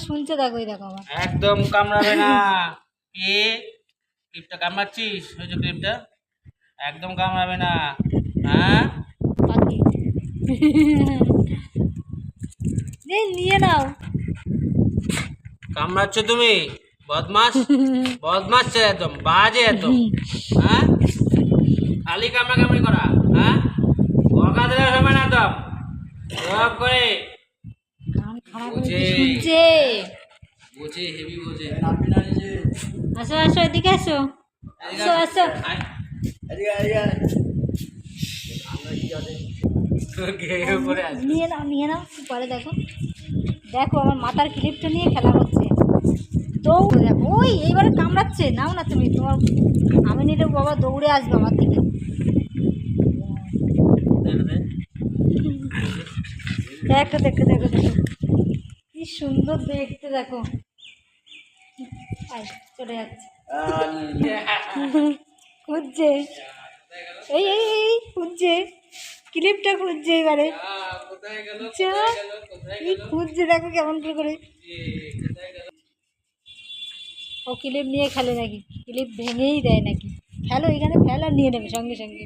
শুনছে দেখো এই দেখো আমার। একদম কামড়াবে না। কে? ক্লিপটা কামড়াচ্ছিস? ওই যে ক্লিপটা। একদম কামড়াবে না। হ্যাঁ? নিয়ে নাও। কামড়াচ্ছ তুমি? বদমাস বদমাস একদম বাজে একদম। হ্যাঁ? খালি কামড়া কামড়ি করা হ্যাঁ? বকা দিলে হবে না একদম। করে। বুঝে। শুনছে। হেভি বোঝে। আসো আসো এদিকে আসো। আসো। নিয়ে নাও নিয়ে নাও পরে দেখো। দেখো আমার মাথার ক্লিপটা নিয়ে খেলা করছে দৌড় দেখো। ওই এইবারে কামড়াচ্ছে। নাও না তুমি তোমার আমি নিলে বাবা দৌড়ে আসবে আমার দিকে। দেখো দেখো দেখো দেখো। সুন্দর দেখতে, দেখো। চলে যাচ্ছে। খুঁজছে। এই এই এই, খুঁজছে। ক্লিপটা খুঁজছে এবারে। আচ্ছা খুঁজছে, দেখো কেমন করে ও ক্লিপ নিয়ে খেলে নাকি? ক্লিপ ভেঙেই দেয় নাকি? ফেলো এখানে আর নিয়ে নেবে সঙ্গে সঙ্গে।